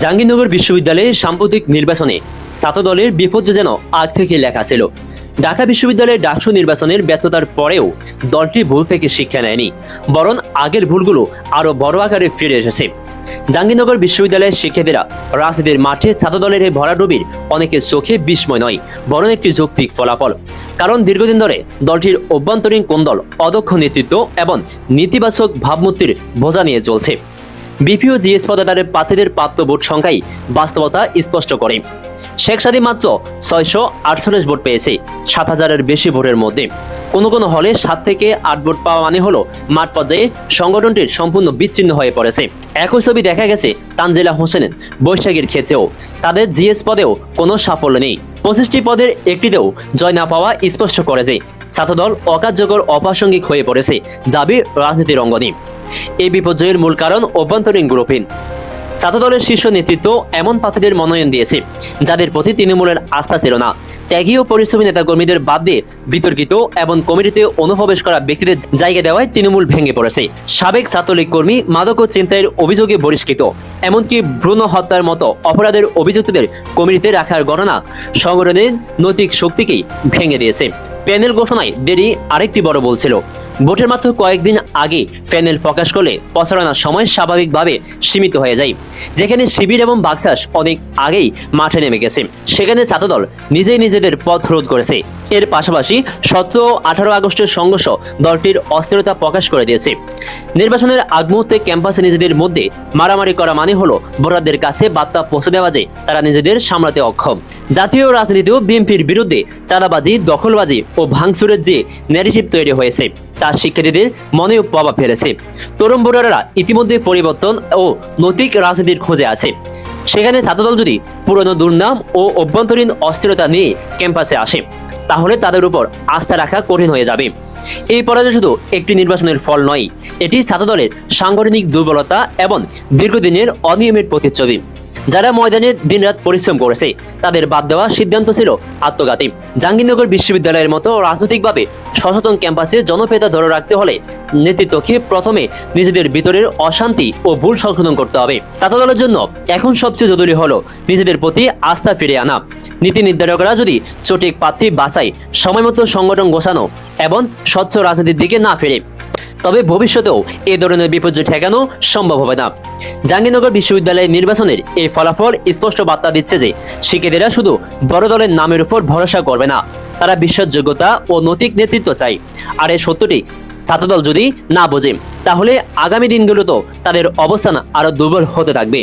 জাহাঙ্গীরনগর বিশ্ববিদ্যালয়ে সাম্প্রতিক নির্বাচনে ছাত্র দলের বিপর্যয় যেন আগ থেকে লেখা ছিল। ঢাকা বিশ্ববিদ্যালয়ের ডাকসু নির্বাচনের ব্যর্থতার পরেও দলটি ভুল থেকে শিক্ষা নেয়নি, বরং আগের ভুলগুলো আরও বড় আকারে ফিরে এসেছে। জাহাঙ্গীরনগর বিশ্ববিদ্যালয়ের শিক্ষার্থীরা রাজনীতির মাঠে ছাত্র দলের এই ভরাডুবির অনেকের চোখে বিস্ময় নয়, বরং একটি যৌক্তিক ফলাফল। কারণ দীর্ঘদিন ধরে দলটির অভ্যন্তরীণ কোন্দল অদক্ষ নেতৃত্ব এবং নেতিবাচক ভাবমূর্তির বোঝা নিয়ে চলছে। বিপিও জিএস পদাধারের প্রার্থীদের প্রাপ্ত ভোট সংখ্যাই বাস্তবতা স্পষ্ট করে। শেখ সাদি মাত্র ছয়শো আটচল্লিশ ভোট পেয়েছে, সাত হাজারের বেশি ভোটের মধ্যে। কোনো কোনো হলে সাত থেকে আট ভোট পাওয়া মানে হলো মাঠ পর্যায়ে সংগঠনটির সম্পূর্ণ বিচ্ছিন্ন হয়ে পড়েছে। একই ছবি দেখা গেছে তানজিলা হোসেনের বৈশাখীর ক্ষেত্রেও। তাদের জিএস পদেও কোনো সাফল্য নেই। পঁচিশটি পদের একটিতেও জয় না পাওয়া স্পষ্ট করে যে ছাত্রদল অকার্যকর অপ্রাসঙ্গিক হয়ে পড়েছে, যাবি রাজনীতির অঙ্গনে। এই বিপর্যয়ের মূল কারণ অভ্যন্তরীণ গ্রুপহীন ছাত্রদলের শীর্ষ নেতৃত্ব এমন প্রার্থীদের মনোনয়ন দিয়েছে, যাদের প্রতি তৃণমূলের আস্থা ছিল না। ত্যাগী ও পরিশ্রমী নেতাকর্মীদের বাদ দিয়ে বিতর্কিত এবং কমিটিতে অনুপ্রবেশ করা ব্যক্তিদের জায়গা দেওয়ায় তৃণমূল ভেঙে পড়েছে। সাবেক ছাত্রলীগ কর্মী মাদক ও চিন্তায়ের অভিযোগে বহিষ্কৃত, এমনকি ভ্রূণ হত্যার মতো অপরাধের অভিযুক্তদের কমিটিতে রাখার গণনা সংগঠনের নৈতিক শক্তিকেই ভেঙে দিয়েছে। প্যানেল ঘোষণায় দেরি আরেকটি বড় বলছিল ভোটের মাত্র কয়েকদিন আগে প্যানেল প্রকাশ করলে প্রচারণার সময় স্বাভাবিকভাবে সীমিত হয়ে যায়। যেখানে শিবির এবং বাক্সাস অনেক আগেই মাঠে নেমে গেছে। সেখানে ছাত্রদল নিজেই নিজেদের পথ রোধ করেছে। এর পাশাপাশি সতেরো আঠারো আগস্টের সংঘর্ষ দলটির অস্থিরতা প্রকাশ করে দিয়েছে। নির্বাচনের আগ মুহূর্তে ক্যাম্পাসে নিজেদের মধ্যে মারামারি করা মানে হলো ভোটারদের কাছে বার্তা পৌঁছে দেওয়া যে তারা নিজেদের সামলাতে অক্ষম। জাতীয় রাজনীতিও বিএনপির বিরুদ্ধে চাঁদাবাজি, দখলবাজি ও ভাঙচুরের যে ন্যারেটিভ তৈরি হয়েছে। তা শিক্ষার্থীদের মনেও প্রভাব ফেলেছে। তরুণ ভোটাররা ইতিমধ্যে পরিবর্তন ও নৈতিক রাজনীতির খোঁজে আছে। সেখানে ছাত্রদল যদি পুরনো দুর্নাম ও অভ্যন্তরীণ অস্থিরতা নিয়ে ক্যাম্পাসে আসে, তাহলে তাদের উপর আস্থা রাখা কঠিন হয়ে যাবে। এই পরাজয় শুধু একটি নির্বাচনের ফল নয়, এটি ছাত্রদলের সাংগঠনিক দুর্বলতা এবং দীর্ঘদিনের অনিয়মের প্রতিচ্ছবি। যারা ময়দানে দিনরাত পরিশ্রম করেছে, তাদের বাদ দেওয়া সিদ্ধান্ত ছিল আত্মঘাতী। জাহাঙ্গীরনগর বিশ্ববিদ্যালয়ের মতো রাজনৈতিকভাবে সচেতন ক্যাম্পাসে জনপ্রিয়তা ধরে রাখতে হলে নেতৃত্বকে প্রথমে নিজেদের ভিতরের অশান্তি ও ভুল সংশোধন করতে হবে। ছাত্রদলের জন্য এখন সবচেয়ে জরুরি হলো নিজেদের প্রতি আস্থা ফিরে আনা। নীতি নির্ধারকরা যদি সঠিক প্রার্থী বাছাই, সময়মতো সংগঠন গোছানো এবং স্বচ্ছ রাজনীতির দিকে না ফিরে তবে ভবিষ্যতেও এ ধরনের বিপর্যয় ঠেকানো সম্ভব হবে না। জাহাঙ্গীরনগর বিশ্ববিদ্যালয়ের নির্বাচনের এই ফলাফল স্পষ্ট বার্তা দিচ্ছে যে শিক্ষার্থীরা শুধু বড় দলের নামের উপর ভরসা করবে না, তারা বিশ্বাসযোগ্যতা ও নৈতিক নেতৃত্ব চাই আর এই সত্যটি ছাত্রদল যদি না বোঝে, তাহলে আগামী দিনগুলোতেও তাদের অবস্থান আরও দুর্বল হতে থাকবে।